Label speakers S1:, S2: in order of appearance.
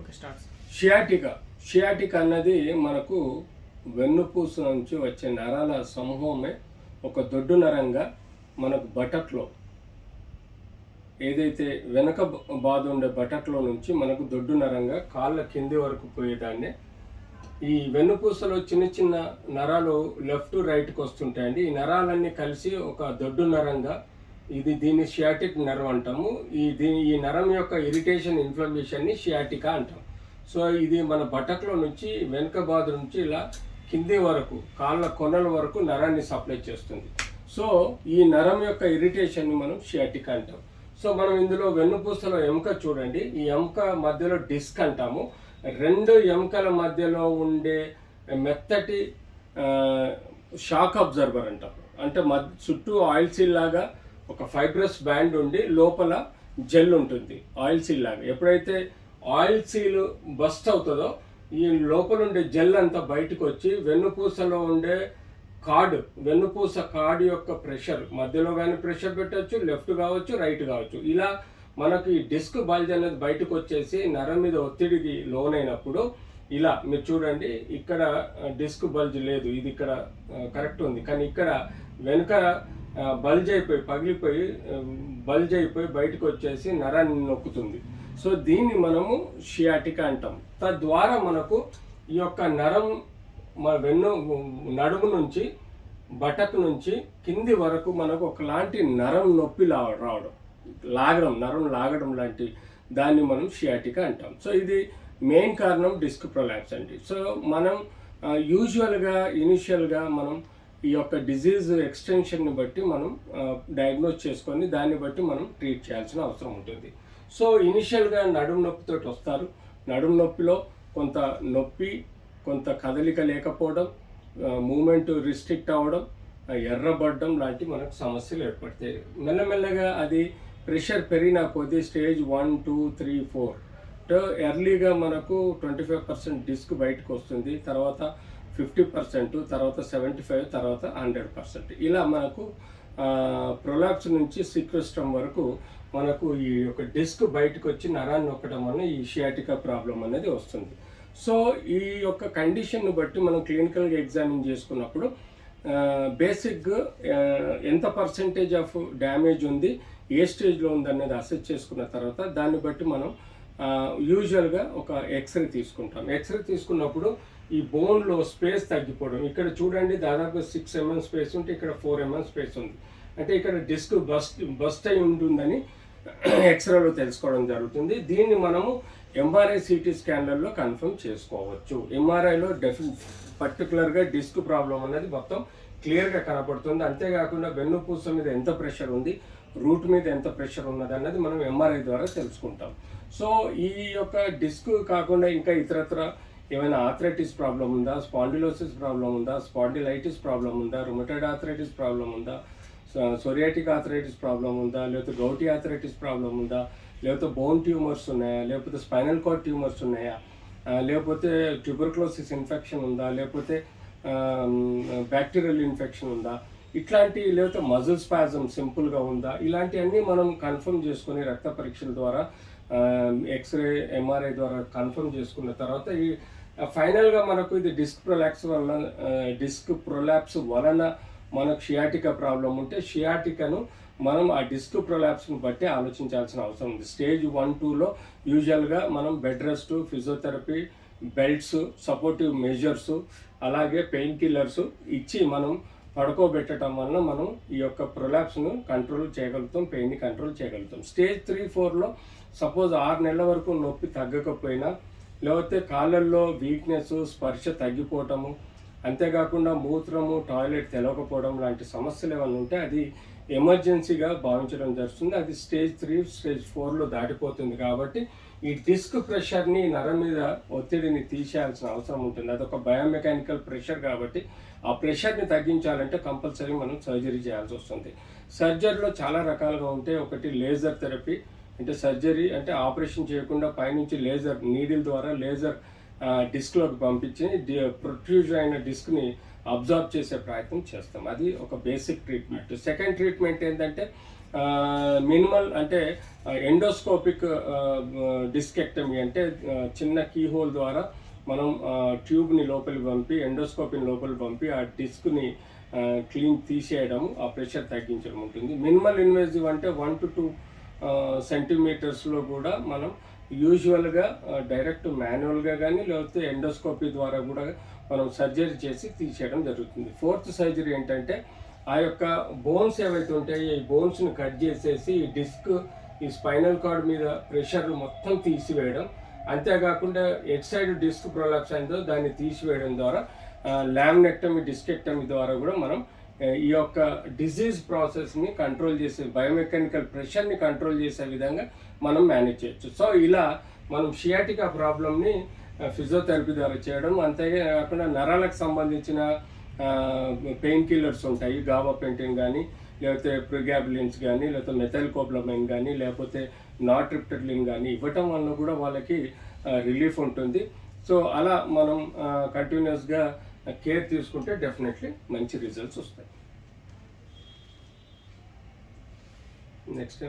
S1: Okay
S2: sciatica sciatic అన్నది మనకు వెన్నుపూస నుంచి వచ్చే నరాల సమూహమే ఒక దొడ్డు నరంగా మనకు బటక్లో ఏదైతే వెనక బాధ ఉండే బటక్లో నుంచి మనకు దొడ్డు నరంగా కాళ్ళ కింది వరకు పోయేదాన్ని. ఈ వెన్నుపూసలో చిన్న చిన్న నరాలు లెఫ్ట్ రైట్కి వస్తుంటాయండి. ఈ నరాలన్నీ కలిసి ఒక దొడ్డు నరంగా ఇది దీన్ని షియాటిక్ నర్వ్ అంటాము. ఈ దీని ఈ నరం యొక్క ఇరిటేషన్ ఇన్ఫ్లమేషన్ని షియాటికా అంటాం. సో ఇది మన బటక్లో నుంచి వెనుక బాధ నుంచి ఇలా కింది వరకు కాళ్ళ కొనల వరకు నరాన్ని సప్లై చేస్తుంది. సో ఈ నరం యొక్క ఇరిటేషన్ని మనం షియాటిక్ అంటాం. సో మనం ఇందులో వెన్నుపూసలో ఎముక చూడండి. ఈ ఎముక మధ్యలో డిస్క్ అంటాము. రెండు ఎముకల మధ్యలో ఉండే మెత్తటి షాక్ అబ్జర్వర్ అంటాం. అంటే మ చుట్టూ ఆయిల్ సీల్ లాగా ఒక ఫైబ్రస్ బ్యాండ్ ఉండి లోపల జెల్ ఉంటుంది ఆయిల్ సీల్ లాగా. ఎప్పుడైతే ఆయిల్ సీల్ బస్ట్ అవుతుందో ఈ లోపల ఉండే జెల్ అంతా బయటకు వచ్చి వెన్నుపూసలో ఉండే కార్డు వెన్నుపూస కార్డ్ యొక్క ప్రెషర్ మధ్యలో కానీ ప్రెషర్ పెట్టవచ్చు లెఫ్ట్ కావచ్చు రైట్ కావచ్చు. ఇలా మనకి డిస్క్ బల్జ్ అనేది బయటకు వచ్చేసి నరం మీద ఒత్తిడికి లోనైనప్పుడు ఇలా మీరు చూడండి ఇక్కడ డిస్క్ బల్జ్ లేదు ఇది ఇక్కడ కరెక్ట్ ఉంది. కానీ ఇక్కడ వెనుక బల్జ్ అయిపోయి పగిలిపోయి బల్జ్ అయిపోయి బయటకు వచ్చేసి నరాన్ని నొక్కుతుంది. సో దీన్ని మనము షియాటికా అంటాం. తద్వారా మనకు ఈ యొక్క నరం మన వెన్ను నడుము నుంచి బటకు నుంచి కింది వరకు మనకు ఒకలాంటి నరం నొప్పి రావడం. లాగడం నరం లాగడం లాంటి దాన్ని మనం షియాటికా అంటాం. సో ఇది మెయిన్ కారణం డిస్క్ ప్రొలాప్స్ అండి. సో మనం యూజువల్గా ఇనిషియల్గా మనం ఈ యొక్క డిజీజ్ ఎక్స్టెన్షన్ని బట్టి మనం డయాగ్నోస్ చేసుకొని దాన్ని బట్టి మనం ట్రీట్ చేయాల్సిన అవసరం ఉంటుంది. సో ఇనిషియల్గా నడుము నొప్పితో వస్తారు. నడుము నొప్పిలో కొంత నొప్పి కొంత కదలిక లేకపోవడం మూమెంట్ రిస్ట్రిక్ట్ అవ్వడం ఎర్రబడ్డం ఎర్రబడడం లాంటి మనకు సమస్యలు ఏర్పడతాయి. మెల్లమెల్లగా అది ప్రెషర్ పెరిగిన కొద్దీ stage one two three four ఎర్లీగా మనకు ట్వంటీ ఫైవ్ పర్సెంట్ డిస్క్ బయటకు వస్తుంది. తర్వాత ఫిఫ్టీ పర్సెంట్ తర్వాత సెవెంటీ ఫైవ్ తర్వాత హండ్రెడ్ పర్సెంట్. ఇలా మనకు ప్రొలాప్స్ నుంచి సిక్వెస్ట్రమ్ వరకు మనకు ఈ యొక్క డిస్క్ బయటకు వచ్చి నరాన్ని నొక్కడం వల్ల ఈ షియాటికా ప్రాబ్లం అనేది వస్తుంది. సో ఈ యొక్క కండిషన్ను బట్టి మనం క్లినికల్గా ఎగ్జామిన్ చేసుకున్నప్పుడు బేసిక్ ఎంత పర్సెంటేజ్ ఆఫ్ డ్యామేజ్ ఉంది ఏ స్టేజ్లో ఉంది అనేది అసెస్ చేసుకున్న తర్వాత దాన్ని బట్టి మనం యూజువల్గా ఒక ఎక్స్రే తీసుకుంటాం. ఎక్స్రే తీసుకున్నప్పుడు ఈ బోన్లో స్పేస్ తగ్గిపోవడం. ఇక్కడ చూడండి దాదాపు సిక్స్ ఎంఎం స్పేస్ ఉంటే ఇక్కడ ఫోర్ ఎంఎం స్పేస్ ఉంది. అంటే ఇక్కడ డిస్క్ బస్ట్ బస్ట్ అయి ఉంటుందని ఎక్స్రేలో తెలుసుకోవడం జరుగుతుంది. దీన్ని మనము ఎంఆర్ఐ సిటీ స్కాన్లలో కన్ఫర్మ్ చేసుకోవచ్చు. ఎంఆర్ఐలో డెఫి పర్టికులర్గా డిస్క్ ప్రాబ్లం అనేది మొత్తం క్లియర్గా కనపడుతుంది. అంతేకాకుండా వెన్నుపూస మీద ఎంత ప్రెషర్ ఉంది రూట్ మీద ఎంత ప్రెషర్ ఉన్నది అన్నది మనం ఎంఆర్ఐ ద్వారా తెలుసుకుంటాం. సో ఈ యొక్క డిస్క్ కాకుండా ఇంకా ఇతరత్ర ఏమైనా ఆథరైటిస్ ప్రాబ్లం ఉందా? స్పాండిలోసిస్ ప్రాబ్లం ఉందా? స్పాండిలైటిస్ ప్రాబ్లం ఉందా? రుమటైడ్ ఆథరైటిస్ ప్రాబ్లం ఉందా? సొరియాటిక్ ఆథరైటిస్ ప్రాబ్లం ఉందా? లేకపోతే గౌటీ ఆథరైటిస్ ప్రాబ్లం ఉందా? లేకపోతే బోన్ ట్యూమర్స్ ఉన్నాయా? లేకపోతే స్పైనల్ కార్డ్ ట్యూమర్స్ ఉన్నాయా? లేకపోతే ట్యూబర్క్లోసిస్ ఇన్ఫెక్షన్ ఉందా? లేకపోతే బ్యాక్టీరియల్ ఇన్ఫెక్షన్ ఉందా? ఇట్లాంటి లేకపోతే మజిల్ స్పాజం సింపుల్గా ఉందా? ఇలాంటివన్నీ మనం కన్ఫర్మ్ చేసుకుని రక్త పరీక్షల ద్వారా ఎక్స్రే ఎంఆర్ఐ ద్వారా కన్ఫర్మ్ చేసుకున్న తర్వాత ఈ ఫైనల్గా మనకు ఇది డిస్క్ ప్రొలాప్స్ వలన డిస్క్ ప్రొలాప్స్ వలన మనకు షియాటికా ప్రాబ్లం ఉంటే షియాటికాను మనం ఆ డిస్క్ ప్రొలాప్స్ని బట్టి ఆలోచించాల్సిన అవసరం ఉంది. స్టేజ్ వన్ టూలో యూజువల్గా మనం bed rest physiotherapy belts supportive measures అలాగే పెయిన్ కిల్లర్స్ ఇచ్చి మనం పడుకోబెట్టడం వలన మనం ఈ యొక్క ప్రొలాప్స్ను కంట్రోల్ చేయగలుగుతాం పెయిన్ని కంట్రోల్ చేయగలుగుతాం. స్టేజ్ త్రీ ఫోర్లో సపోజ్ ఆరు నెలల వరకు నొప్పి తగ్గకపోయినా లేకపోతే కాళ్ళల్లో వీక్నెస్ స్పర్శ తగ్గిపోవటము అంతేకాకుండా మూత్రము టాయిలెట్ తెలవకపోవడం లాంటి సమస్యలు ఏమైనా ఉంటే అది ఎమర్జెన్సీగా భావించడం జరుగుతుంది. అది స్టేజ్ త్రీ స్టేజ్ ఫోర్లో దాటిపోతుంది కాబట్టి ఈ డిస్క్ ప్రెషర్ని నరం మీద ఒత్తిడిని తీసేయాల్సిన అవసరం ఉంటుంది. అదొక బయోమెకానికల్ ప్రెషర్ కాబట్టి ఆ ప్రెషర్ని తగ్గించాలంటే కంపల్సరీ మనం సర్జరీ చేయాల్సి వస్తుంది. సర్జరీలో చాలా రకాలుగా ఉంటాయి. ఒకటి లేజర్ థెరపీ అంటే సర్జరీ అంటే ఆపరేషన్ చేయకుండా పైనుంచి లేజర్ నీడిల్ ద్వారా లేజర్ డిస్క్లోకి పంపించి ప్రొట్యూజ్ అయిన డిస్క్ని అబ్జర్వ్ చేసే ప్రయత్నం చేస్తాం. అది ఒక బేసిక్ ట్రీట్మెంట్. సెకండ్ ట్రీట్మెంట్ ఏంటంటే మినిమల్ అంటే ఎండోస్కోపిక్ డిస్కెక్టమీ అంటే చిన్న కీ హోల్ ద్వారా మనం ట్యూబ్ని లోపలికి పంపి ఎండోస్కోపిని లోపలికి పంపి ఆ డిస్క్ని క్లీన్ తీసేయడం ఆ ప్రెషర్ తగ్గించడం ఉంటుంది. మినిమల్ ఇన్వేజివ్ అంటే వన్ టు టూ సెంటీమీటర్స్లో కూడా మనం యూజువల్గా డైరెక్ట్ మాన్యువల్గా కానీ లేకపోతే ఎండోస్కోపీ ద్వారా కూడా మనం సర్జరీ చేసి తీసేయడం జరుగుతుంది. ఫోర్త్ సర్జరీ ఏంటంటే ఆ యొక్క బోన్స్ ఏవైతే ఉంటాయో ఈ బోన్స్ని కట్ చేసేసి ఈ డిస్క్ ఈ స్పైనల్ కార్డ్ మీద ప్రెషర్ మొత్తం తీసివేయడం. అంతేకాకుండా ఎట్ సైడ్ డిస్క్ ప్రొలాప్స్ అయిందో దాన్ని తీసివేయడం ద్వారా లామినెక్టమీ డిస్కెక్టమీ ద్వారా కూడా మనం ఈ యొక్క డిజీజ్ ప్రాసెస్ని కంట్రోల్ చేసే బయోమెకానికల్ ప్రెషర్ని కంట్రోల్ చేసే విధంగా మనం మేనేజ్ చేయొచ్చు. సో ఇలా మనం షియాటికా ప్రాబ్లమ్ని ఫిజియోథెరపీ ద్వారా చేయడం అంతేకాకుండా నరాలకు సంబంధించిన పెయిన్ కిల్లర్స్ ఉంటాయి గావా పెయింటింగ్ కానీ లేకపోతే ప్రిగాబిలిన్స్ కానీ లేకపోతే మెథైల్ కోబ్లమైన్ కానీ లేకపోతే నాట్రిప్టర్లిన్ కానీ ఇవ్వటం వల్ల కూడా వాళ్ళకి రిలీఫ్ ఉంటుంది. సో అలా మనం కంటిన్యూస్గా కేర్ తీసుకుంటే డెఫినెట్లీ మంచి రిజల్ట్స్ వస్తాయి. Next time